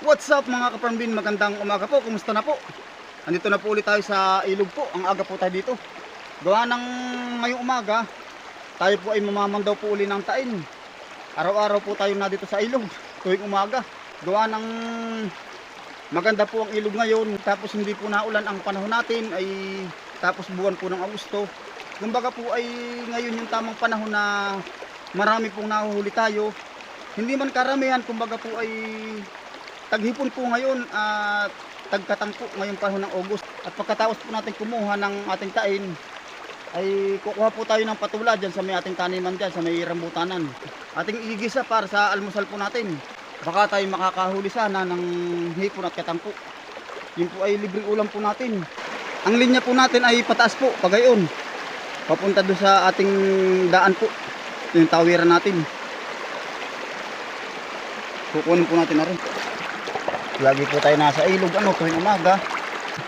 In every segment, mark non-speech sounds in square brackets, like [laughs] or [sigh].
What's up mga kaparmbin? Magandang umaga po. Kumusta na po? Andito na po ulit tayo sa ilog po. Ang aga po tayo dito. Gawa ng ngayong umaga, tayo po ay mamamandaw po uli ng tain. Araw-araw po tayo na dito sa ilog tuwing umaga. Gawa ng maganda po ang ilog ngayon. Tapos hindi po naulan ang panahon natin ay tapos buwan po ng Agosto. Kumbaga po ay ngayon yung tamang panahon na marami pong nahuhuli tayo. Hindi man karamihan, kumbaga po ay taghipon po ngayon at tagkatangko ngayong panahon ng August. At pagkatapos po natin kumuha ng ating tain, ay kukuha po tayo ng patula dyan sa may ating taniman dyan, sa may rambutanan. Ating igisa para sa almusal po natin. Baka tayo makakahuli sana ng hipon at katangko. Yun po ay libreng ulam po natin. Ang linya po natin ay pataas po, pagayon. Papunta doon sa ating daan po. Yung tawiran natin. Kukunin po natin na rin. Lagi po tayo nasa ilog ano tuwing umaga.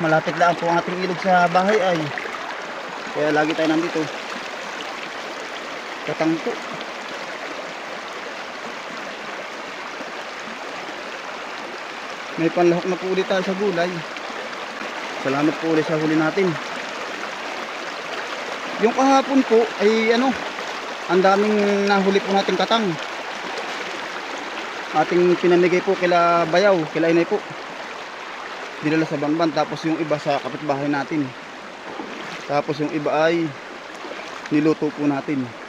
Malapit lang po ang ating ilog sa bahay ay. Kaya lagi tayo nandito. Katangko. May panlahok na po ulit tayo sa gulay. Salamat po ulit sa huli natin. Yung kahapon po ay ano, ang daming nahuli po nating katang. Ating pinamigay po kila Bayaw, kila Inay po. Dinala sa Banban tapos yung iba sa kapitbahay natin. Tapos yung iba ay niluto po natin.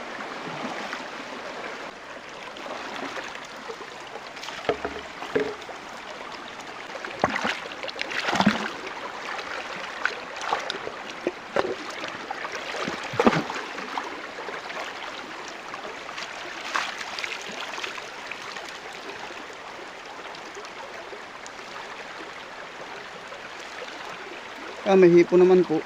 Ah, may hipo naman po.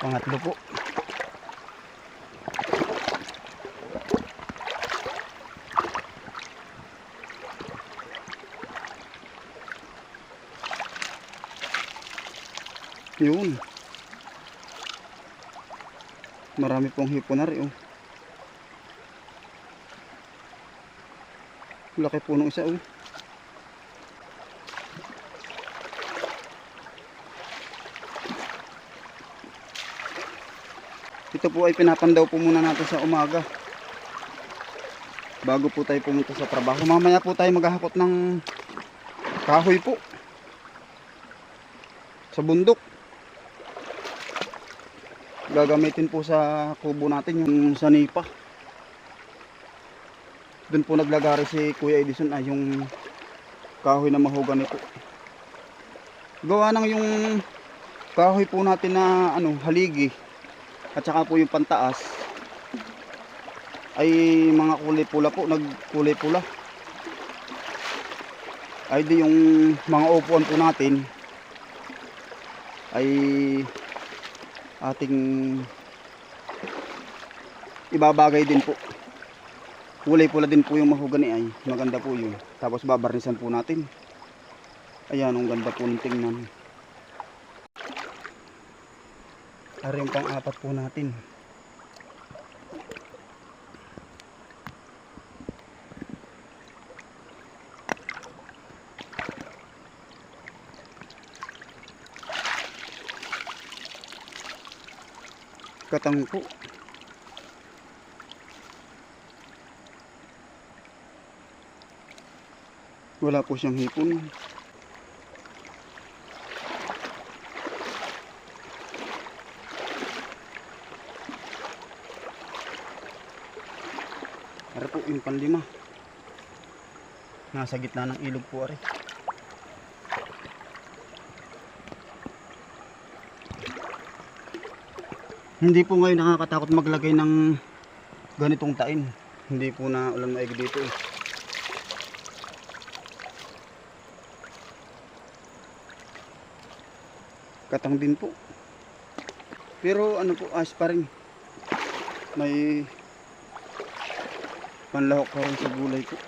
Pangatlo po. Yun. Marami pong hipo na rin. Oh. Laki po nung isa. Oh. Ito po ay pinapandaw po muna natin sa umaga. Bago po tayo pumunta sa trabaho. Mamaya po tayo maghahakot ng kahoy po. Sa bundok gagamitin po sa kubo natin yung sanipa doon po naglagari si Kuya Edison ay yung kahoy na mahogany po gawa ng yung kahoy po natin na ano haligi at saka po yung pantaas ay mga kulay pula po nagkulay pula ay di yung mga upuan po natin ay ating ibabagay din po. Kulay pula din po yung mahogany ay. Maganda po yun. Tapos babarnisan po natin. Ayan ang ganda po ng tingnan. Ari yung pang apat po natin katang po wala po siyang hipon. Ari po yung panlima. Nasa gitna ng ilog po ari Hindi po ngayon nakakatakot maglagay ng ganitong tain. Hindi po na ulan maigi dito eh. Katang din po. Pero ano po, as pa rin. May panlahok pa rin sa gulay po.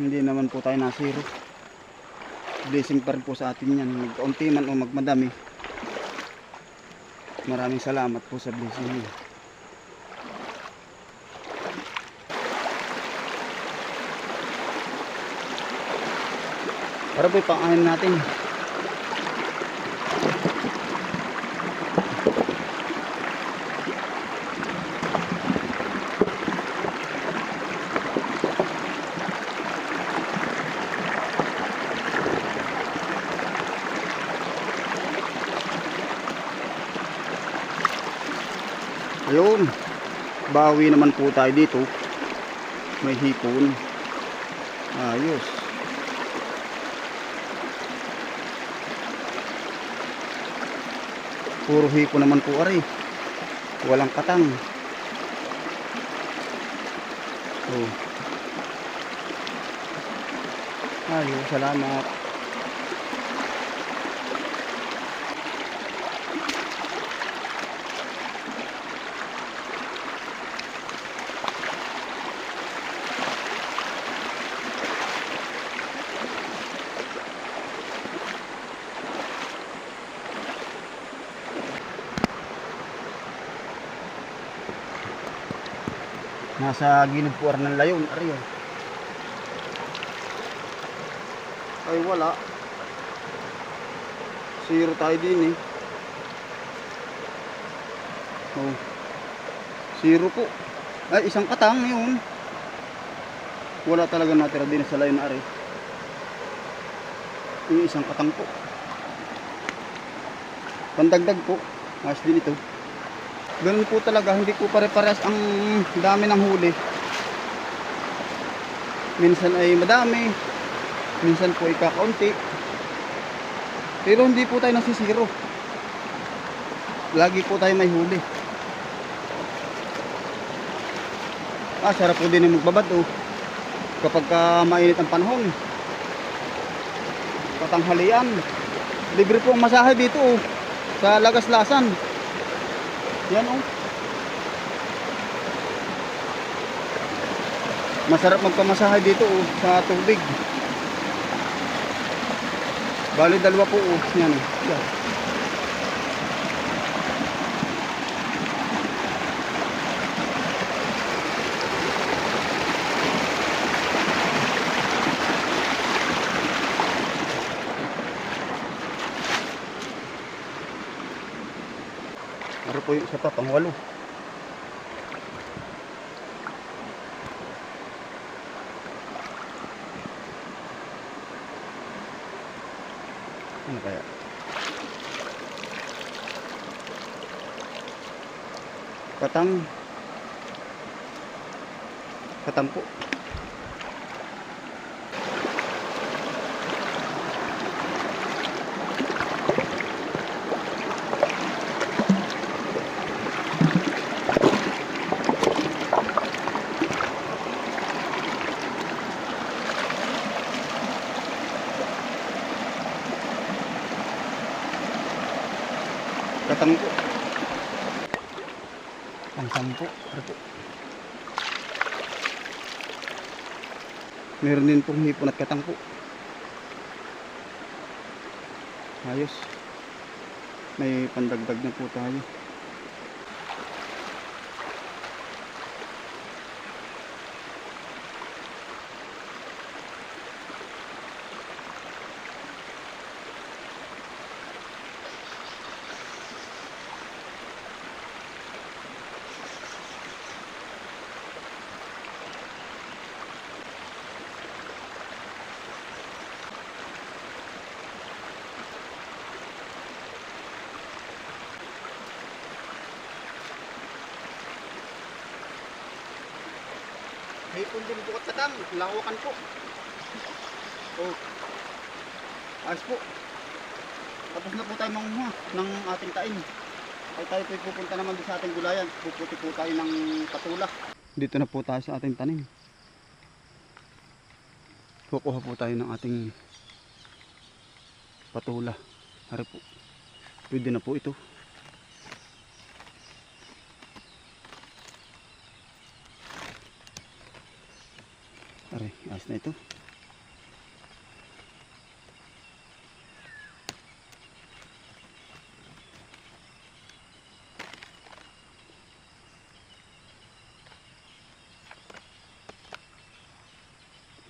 hindi naman po tayo nasiro blessing pa rin po sa atin yan magkaunti man o magmadami maraming salamat po sa blessing niyo. Para po ipangahin natin Ayun. Bawi naman po tayo dito. May hipon. Ayos. Puro hipon naman po ari. Walang katang. Oh. Ayos, salamat. Nasa gilid ng layon. Ariyo. Ay wala. Zero tayo din eh. Oh. Zero po. Ay isang katang yun. Wala talaga natira din sa layon ari. Yung isang katang po. Pandagdag po. Mas din ito. Ganun po talaga, hindi po pare-pares ang dami ng huli. Minsan ay madami, minsan po ay kakaunti. Pero hindi po tayo nasisiro. Lagi po tayo may huli. Ah, sarap po din yung magbabad oh. Kapag ka mainit ang panahon. Patanghalian. Libre po ang masahe dito oh. Sa Lagaslasan. Yan oh. Masarap magpamasahe dito oh, sa tubig. Bali dalawa po oh. Yan oh. Yan. Isa pa, pangwalo. Ano kaya? Katang. Katang po. Katang po. Ang sampo. Po? Meron din pong hipon at katang po. Ayos. May pandagdag na po tayo. Po at katang. Lawakan po. Oh. Ayos po. Tapos na po tayo manguha ng ating tain. Ay tayo po pupunta naman sa ating gulayan. Puputi po tayo ng patula. Dito na po tayo sa ating tanim. Kukuha po tayo ng ating patula. Hari po. Pwede na po ito. Aray, as na ito.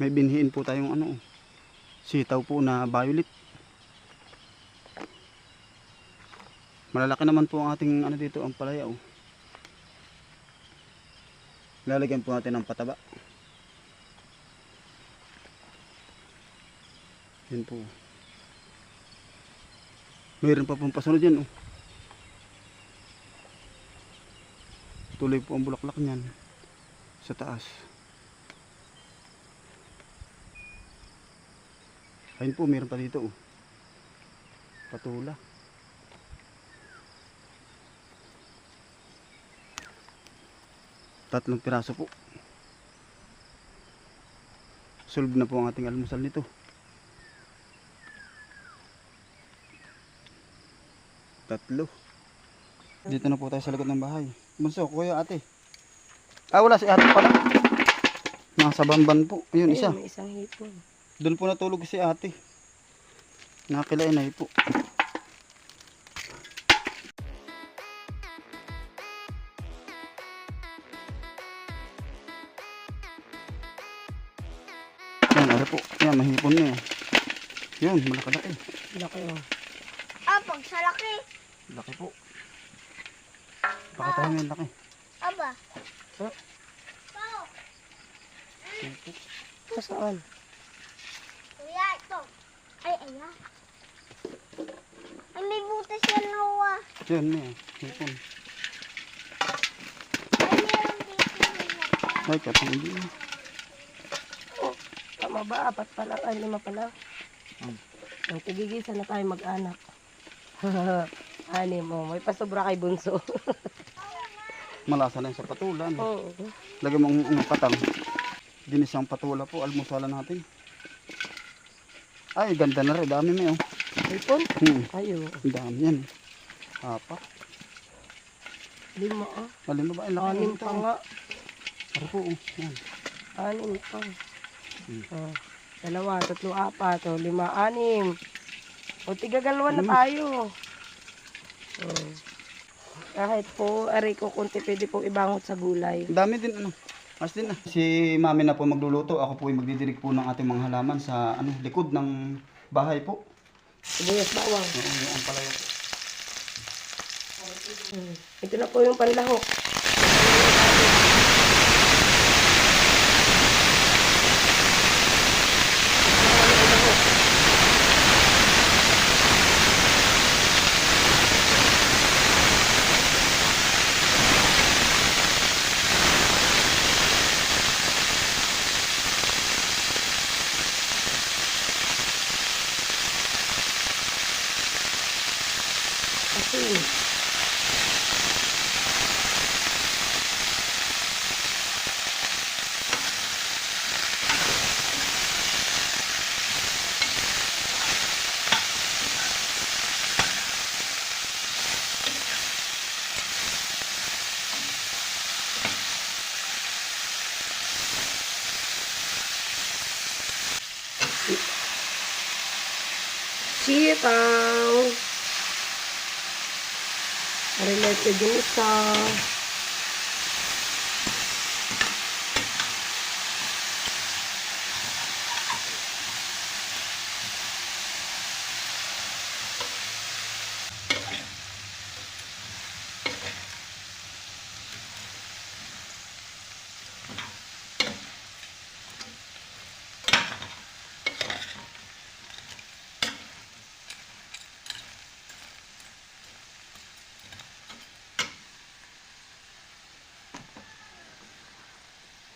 May binhiin po tayong ano. Sitaw po na violet. Malalaki naman po ang ating ano dito, ang palaya oh. Lalagyan po natin ng pataba. Yan po. Mayroon pa pong pasunod yan oh. Tuloy po ang bulaklak niyan sa taas. Ayun po, meron pa dito oh. Patula. Tatlong piraso po. Solve na po ang ating almusal nito. Tatlo. Dito na po tayo sa likod ng bahay. Bunso, kuya, ate. Ah, wala si ate pala. Nasa bamban po. Ayun, isa. Ayun, may isang hipon. Doon po natulog si ate. Nakilain na po. Yan, ano po. Yan, mahipon na yan. Yun, malaki-laki. Laki oh. Ah, pag sa laki. Po. Baka tayo may laki. Aba. Huh? Pao. Yan po. Saan? Kuya, ito. Ay, ayan. Ay, may butas yan, Noah. Yan na yan. Hipon. Ay, meron dito. Ay, katong hindi. Tama ba? Apat pa lang. Ay, lima pa lang. Hmm. Ang tigigisa na tayo mag-anak. [laughs] Anim mo. May pasobra kay Bunso. [laughs] Malasa na yan sa patulan. Oo. Lagyan mo ang, ang patang. Ginisang patula po. Almusalan natin. Ay, ganda na rin. Dami may oh. Hipon? Hmm. Ayo. Ang dami yan. Apat. Lima ah. Alin mo ba? Ang laki Anim nito. pa nga. Ano po? oh. Yan. Anim pa. Hmm. Oh. Dalawa, tatlo, apat. Oh, lima, anim. O, tigagalawa na Anim. tayo. Oh. Kahit po, aray ko, kunti pwede pong ibangot sa gulay. Ang dami din ano. Mas din na. Si mami na po magluluto. Ako po ay magdidirig po ng ating mga halaman sa ano likod ng bahay po. Sibuyas bawang. Oo, ang palaya po. Hmm. Ito na po yung panlahok. Sitaw. Related din isa.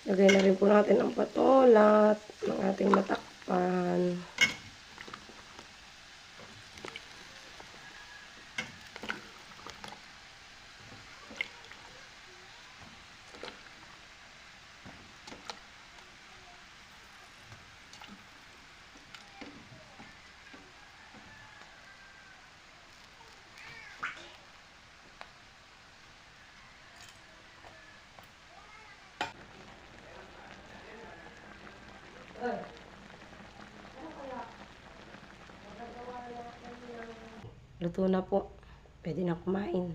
Lagay na rin po natin ang patolat ng ating matakpan. Luto na po. Pwede na kumain.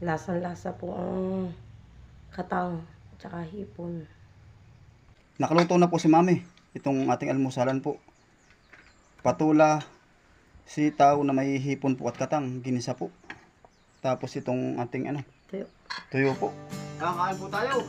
Lasang-lasa po ang katang tsaka hipon. Nakaluto na po si mami. Itong ating almusalan po. Patula, sitaw na may hipon po at katang, ginisa po. Tapos itong ating ano, Tuyo. tuyo po. Kakain po tayo.